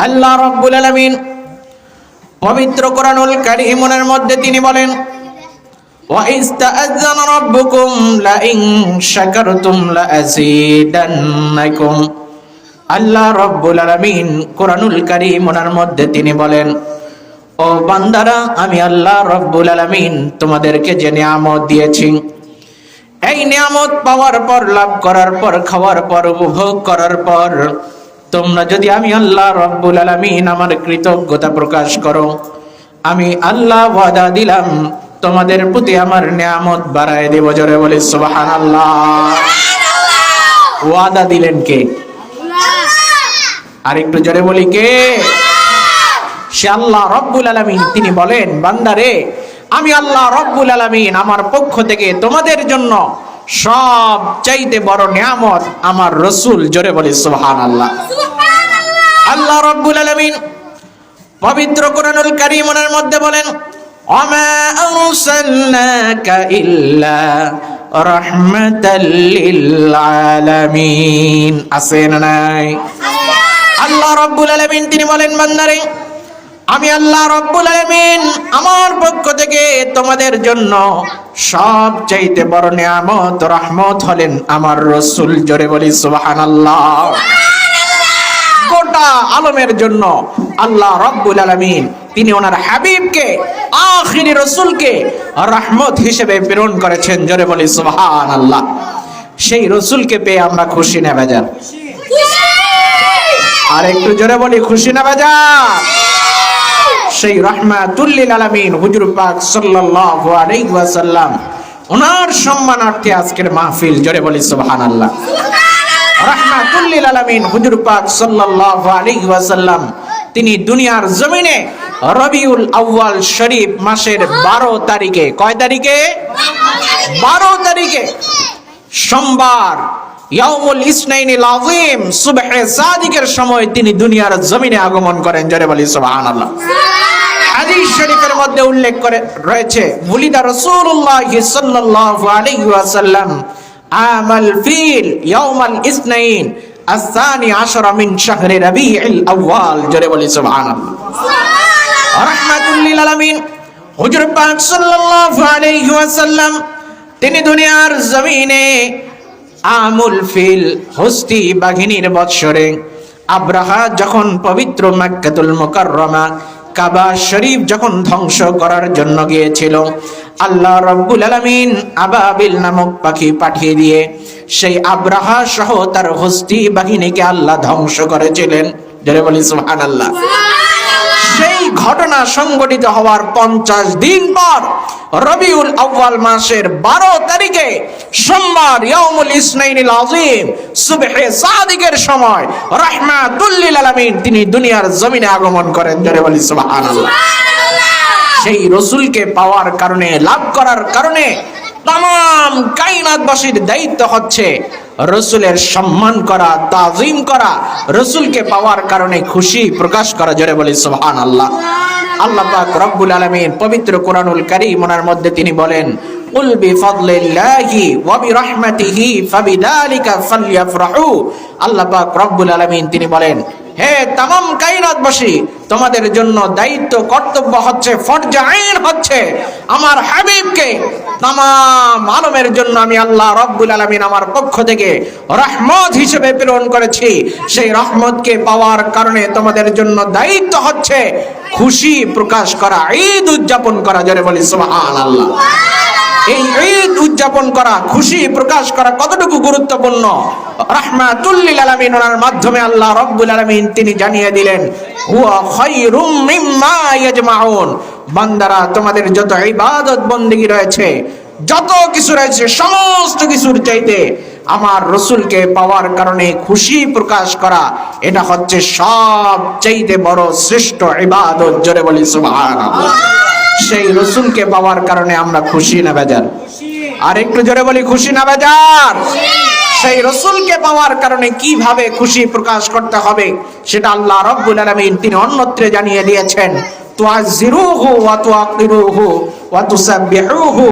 আল্লাহ রব্বুল আলামিন পবিত্র কোরআনুল কারীমের মধ্যে তিনি বলেন وَإِذْ تَأَذَّنَ رَبُّكُمْ لَئِن شَكَرْتُمْ لَأَزِيدَنَّكُمْ আল্লাহ রব্বুল আলামিন কোরআনুল কারীম ওনার মধ্যে তিনি বলেন ও বান্দারা আমি আল্লাহ রব্বুল আলামিন তোমাদেরকে যে নিয়ামত দিয়েছি এই নিয়ামত পাওয়ার পর লাভ করার পর খাওয়ার পর উপভোগ করার পর তোমরা যদি আমি আল্লাহ রব্বুল আলামিন আমার কৃতজ্ঞতা প্রকাশ করো আমি আল্লাহ ওয়াদা দিলাম তোমাদের প্রতি আমার নিয়ামত বাড়ায় দেব জোরে বলে সুবহানাল্লাহ। ওয়াদা দিলেন কে? আর একটু জোরে বলি কে? সে আল্লাহ রব্বুল আলামিন তিনি বলেন বান্দারে আমি আল্লাহ রব্বুল আলামিন আমার পক্ষ থেকে তোমাদের জন্য সব চাইতে বড় নিয়ামত আমার রসুল জোরে বলি সুবহানাল্লাহ। আল্লাহ আল্লাহ রব্বুল আলমিন পবিত্র কোরআনুল কারীমের মধ্যে বলেন ওমা আরসালনাকা ইল্লা রাহমাতাল লিল আলামিন। আছে না নাই? আল্লাহ রব্বুল আলামিন তিনি বলেন বান্দারে আমি আল্লাহ রব্বুল আলামিন আমার পক্ষ থেকে তোমাদের জন্য সব চাইতে বড় নিয়ামত রহমত হলেন আমার রসুল জোরে বলি সুবহানাল্লাহ। গোটা আলমের জন্য আল্লাহ রব্বুল আলামিন তিনি ওনার হাবিবকে আখিরি রসুলকে রহমত হিসেবে প্রেরণ করেছেন জোরে বলি সুবহানাল্লাহ। সেই রসুলকে পেয়ে আমরা খুশি না বেজার আর একটু জোরে বলি খুশি না বাজার সেই রহমাতুল্লিল আলামিন হুজুর পাক সাল্লাল্লাহু আলাইহি ওয়াসাল্লাম ওনার সম্মানার্থে আজকের মাহফিল জোরে বলি সুবহানাল্লাহ। রহমাতুল্লিল আলামিন হুজুর পাক সাল্লাল্লাহু আলাইহি ওয়াসাল্লাম তিনি দুনিয়ার জমিনে রবিউল আউয়াল শরীফ মাসের বারো তারিখে কয় তারিখে। বারো তারিখে। সোমবার ইয়াউমুল ইসনাইনিল আযীম সময় তিনি দুনিয়ার জমিনে আগমন করেন। জোরে বলি সুবহানাল্লাহ। হাদিস শরীফের মধ্যে উল্লেখ করে রয়েছে বুলিদা রাসূলুল্লাহ সাল্লাল্লাহু আলাইহি ওয়াসাল্লাম আমাল ফিল ইয়াউমাল ইসনাইন আসানি আশরা মিন শাহরি রবিউল আউয়াল। জোরে বলি সুবহানাল্লাহ। সুবহানাল্লাহ। রাহমাতুল লিল আলামিন। হুজুর পাক সাল্লাল্লাহু আলাইহি ওয়াসাল্লাম তিনি দুনিয়ার জমিনে আমুল ফিল হস্তি বাঘিনীর বৎসরে। আব্রাহা যখন পবিত্র মাক্কাতুল মোকাররমা, কাবা শরীফ যখন ধ্বংস করার জন্য গিয়েছিল, আল্লাহ রব্বুল আলামিন আবাবিল নামক পাখি পাঠিয়ে দিয়ে সেই আব্রাহা সহ তার হস্তি বাহিনীকে আল্লাহ ধ্বংস করেছিলেন। যারা বলি সুবহানাল্লাহ। সেই ঘটনা সংঘটিত হওয়ার পঞ্চাশ দিন পর রবিউল আউ্বাল মাসের বারো তারিখে সোমবার ইয়ামুল ইসনাইনিল আজিম সুবহে সাদিকের সময় রহমাতুল্লিল আলামিন তিনি দুনিয়ার জমিনে আগমন করেন। জোরে বলি সুবহানাল্লাহ! সেই রসুলকে পাওয়ার কারণে লাভ করার কারণে তাম কাইনাতবাসীর দায়িত্ব হচ্ছে রসুলের সম্মান করা, তাজিম করা, রসুলকে পাওয়ার কারণে খুশি প্রকাশ করা, জোরে বলি সুবহান আল্লাহ আল্লাহ পাক রব্বুল আলামিন পবিত্র কোরআনুল কারীম ওনার মধ্যে তিনি বলেন কুল বিফাদলিল্লাহি ওয়া বিরহমাতিহি ফাবিযালিকা ফালইফরাহু আল্লাহ পাক রব্বুল আলামিন তিনি বলেন হে তামাম কায়নাতবাসী, তোমাদের জন্য দায়িত্ব, কর্তব্য হচ্ছে, ফরজ আইন হচ্ছে। আমার হাবিবকে তামাম আলমের জন্য আমি আল্লাহ রব্বুল আলামিন আমার পক্ষ থেকে রহমত হিসেবে প্রেরণ করেছি। সেই রহমতকে পাওয়ার কারণে তোমাদের জন্য দায়িত্ব হচ্ছে খুশি প্রকাশ করা, ঈদ উদযাপন করা। জোরে বলি, সুবহানাল্লাহ। এই ঈদ উদযাপন করা, খুশি প্রকাশ করা কতটুকু গুরুত্বপূর্ণ? রাহমাতুল্লিল আলামিন ওনার মাধ্যমে আল্লাহ রব্বুল আলামিন তিনি জানিয়ে দিলেন, হুয়া খায়রুম মিম্মা ইয়াজমাউন। বান্দারা, তোমাদের যত ইবাদত বন্দেগী রয়েছে, যত কিছু রয়েছে, সমস্ত কিছুর চাইতে আমার রসুলকে পাওয়ার কারণে খুশি প্রকাশ করা, এটা হচ্ছে সব চাইতে বড় শ্রেষ্ঠ ইবাদত। জোরে বলি, সুবহানাল্লাহ। সেই রসুলকে পাওয়ার কারণে আমরা খুশি না বেজার। আর একটু জোরে বলি, খুশি না বেজার? সেই রসুলকে পাওয়ার কারণে কীভাবে খুশি প্রকাশ করতে হবে, সেটা আল্লাহ রব্বুল আলামিন তিনি অন্যত্রে জানিয়ে দিয়েছেন তুয়াজিরুহু ওয়া তুআকিরুহু ওয়া তুসাব্বিহুহু।